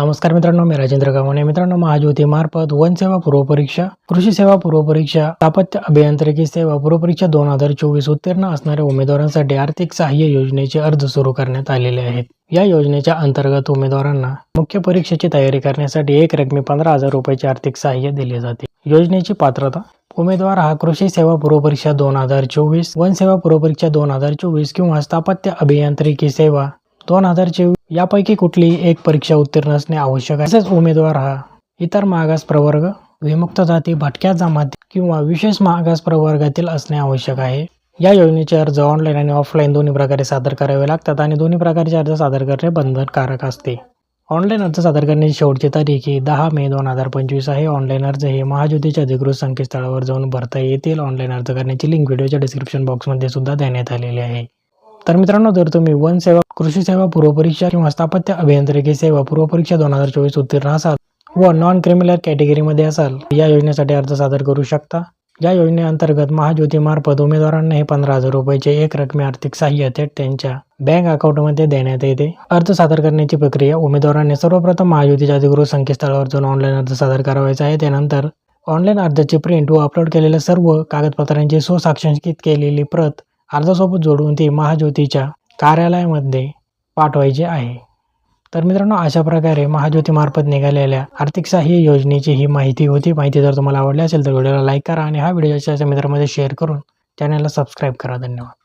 नमस्कार मित्रांनो मी राजेंद्र गव्हाणे मित्रांनो महाज्योतीमार्फत वन सेवा पूर्व परीक्षा कृषी सेवा पूर्व परीक्षा स्थापत्य अभियांत्रिकी सेवा पूर्व परीक्षा दोन हजार चोवीस उत्तीर्ण असणाऱ्या उमेदवारांसाठी आर्थिक सहाय्य योजनेचे अर्ज सुरू करण्यात आलेले आहेत. या योजनेच्या अंतर्गत उमेदवारांना मुख्य परीक्षेची तयारी करण्यासाठी एक रकमी पंधरा हजार रुपयाचे आर्थिक सहाय्य दिले जाते. योजनेची पात्रता उमेदवार हा कृषी सेवा पूर्व परीक्षा दोन हजार चोवीस वन सेवा पूर्व परीक्षा दोन हजार चोवीस किंवा स्थापत्य अभियांत्रिकी सेवा दोन हजार चोवीस यापैकी कुठलीही एक परीक्षा उत्तीर्ण असणे आवश्यक आहे? तसेच उमेदवार हा इतर मागास प्रवर्ग विमुक्त जाती भटक्या जमाती किंवा विशेष मागास प्रवर्गातील असणे आवश्यक आहे. या योजनेचे अर्ज ऑनलाईन आणि ऑफलाईन दोन्ही प्रकारे सादर करावे लागतात आणि दोन्ही प्रकारचे अर्ज सादर करणे बंधनकारक असते. ऑनलाईन अर्ज सादर करण्याची शेवटची तारीख ही दहा मे दोन हजार पंचवीस आहे. ऑनलाईन अर्ज हे महाज्योतीच्या अधिकृत संकेतस्थळावर जाऊन भरता येतील. ऑनलाईन अर्ज करण्याची लिंक व्हिडिओच्या डिस्क्रिप्शन बॉक्समध्ये सुद्धा देण्यात आलेली आहे. तर मित्रांनो जर तुम्ही वन सेवा कृषी सेवा पूर्व परीक्षा किंवा स्थापत्य अभियांत्रिकी सेवा पूर्व परीक्षा दोन हजार चोवीस उत्तीर्ण असाल व नॉन क्रिमिनल कॅटेगरीमध्ये असाल या योजनेसाठी अर्ज सादर करू शकता. या योजनेअंतर्गत महाज्योतीमार्फत उमेदवारांना हे पंधरा हजार रुपयाचे एक रकमी आर्थिक सहाय्य थेट त्यांच्या बँक अकाउंटमध्ये देण्यात येते. अर्ज सादर करण्याची प्रक्रिया उमेदवारांनी सर्वप्रथम महाज्योतीच्या अधिकृत संकेतस्थळावर जाऊन ऑनलाईन अर्ज सादर करावायचा आहे. त्यानंतर ऑनलाईन अर्जाची प्रिंट व अपलोड केलेल्या सर्व कागदपत्रांची सुसाक्षांकित केलेली प्रत अर्जासोबत जोडून ती महाज्योतीच्या कार्यालयामध्ये पाठवायची आहे. तर मित्रांनो अशा प्रकारे महाज्योतीमार्फत निघालेल्या आर्थिक सहाय्य योजनेची ही माहिती होती. माहिती जर तुम्हाला आवडली असेल तर व्हिडिओला लाईक करा आणि हा व्हिडिओ मित्रांमध्ये शेअर करून चॅनलला सबस्क्राईब करा. धन्यवाद.